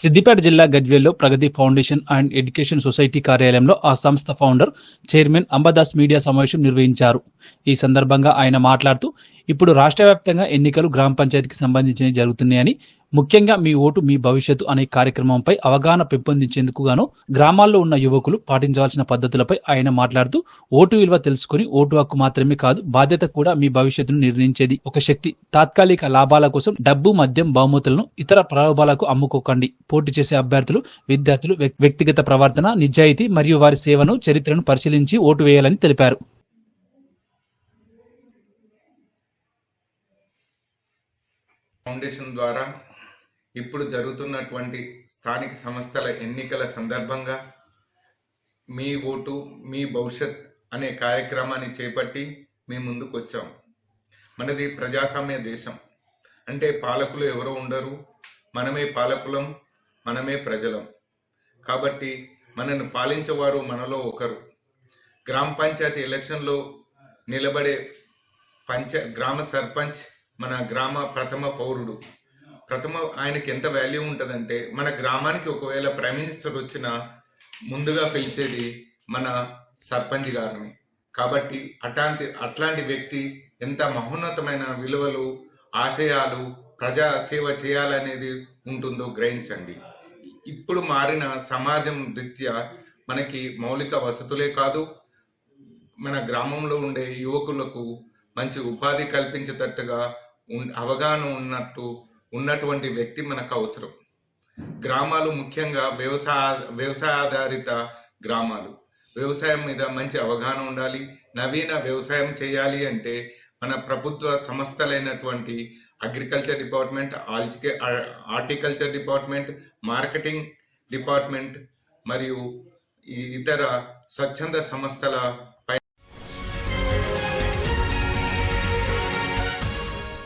సిద్దిపేట జిల్లా గజ్వేల్లో Pragati foundation and education society కార్యాలయంలో ఆ సంస్థ ఫౌండర్ చైర్మన్ అంబదాస్ మీడియా సమావేశం నిర్వహించారు. ఈ సందర్భంగా ఆయన మాట్లాడుతూ ఇప్పుడు రాష్ట్ర వ్యాప్తంగా ఎన్నికలు గ్రామ పంచాయతీకి సంబంధించినవి జరుగుతున్నాయని ముఖ్యంగా మీ ఓటు మీ భవిష్యత్తు అనే కార్యక్రమంపై అవగాహన పెంపొందించేందుకు గాను గ్రామాల్లో ఉన్న యువకులు పాటించవలసిన పద్ధతులపై ఆయన మాట్లాడుతూ ఓటు విలువ తెలుసుకుని ఓటు హక్కు మాత్రమే కాదు బాధ్యత కూడా మీ భవిష్యత్తును నిర్ణయించేది ఒక శక్తి. తాత్కాలిక లాభాల కోసం డబ్బు మద్యం బహుమతులను ఇతర ప్రలోభాలకు అమ్ముకోకండి. పోటీ చేసే అభ్యర్థులు విద్యార్థులు వ్యక్- వ్యక్తిగత ప్రవర్తన నిజాయితీ మరియు వారి సేవను చరిత్రను పరిశీలించి ఓటు వేయాలని తెలిపారు. ఫౌండేషన్ ద్వారా ఇప్పుడు జరుగుతున్నటువంటి స్థానిక సంస్థల ఎన్నికల సందర్భంగా మీ ఓటు మీ భవిష్యత్ అనే కార్యక్రమాన్ని చేపట్టి మీ ముందుకు వచ్చాం. మనది ప్రజాస్వామ్య దేశం. అంటే పాలకులు ఎవరో ఉండరు. మనమే పాలకులం మనమే ప్రజలం. కాబట్టి మనను పాలించేవారు మనలో ఒకరు. గ్రామ పంచాయతీ ఎలక్షన్లో నిలబడే పంచ గ్రామ సర్పంచ్ మన గ్రామ ప్రథమ పౌరుడు. ప్రథమ ఆయనకి ఎంత వాల్యూ ఉంటుందంటే మన గ్రామానికి ఒకవేళ ప్రైమ్ మినిస్టర్ వచ్చిన ముందుగా పిలిచేది మన సర్పంచ్ గారిని. కాబట్టి అట్లాంటి అట్లాంటి వ్యక్తి ఎంత మహోన్నతమైన విలువలు ఆశయాలు ప్రజా సేవ చేయాలనేది ఉంటుందో గ్రహించండి. ఇప్పుడు మారిన సమాజం రీత్యా మనకి మౌలిక వసతులే కాదు. మన గ్రామంలో ఉండే యువకులకు మంచి ఉపాధి కల్పించేటట్టుగా అవగాహన ఉన్నట్టు ఉన్నటువంటి వ్యక్తి మనకు అవసరం. గ్రామాలు ముఖ్యంగా వ్యవసాయ వ్యవసాయాధారిత గ్రామాలు. వ్యవసాయం మీద మంచి అవగాహన ఉండాలి. నవీన వ్యవసాయం చేయాలి అంటే మన ప్రభుత్వ సంస్థలైనటువంటి అగ్రికల్చర్ డిపార్ట్మెంట్ ఆల్చికే హార్టికల్చర్ డిపార్ట్మెంట్ మార్కెటింగ్ డిపార్ట్మెంట్ మరియు ఇతర స్వచ్ఛంద సంస్థల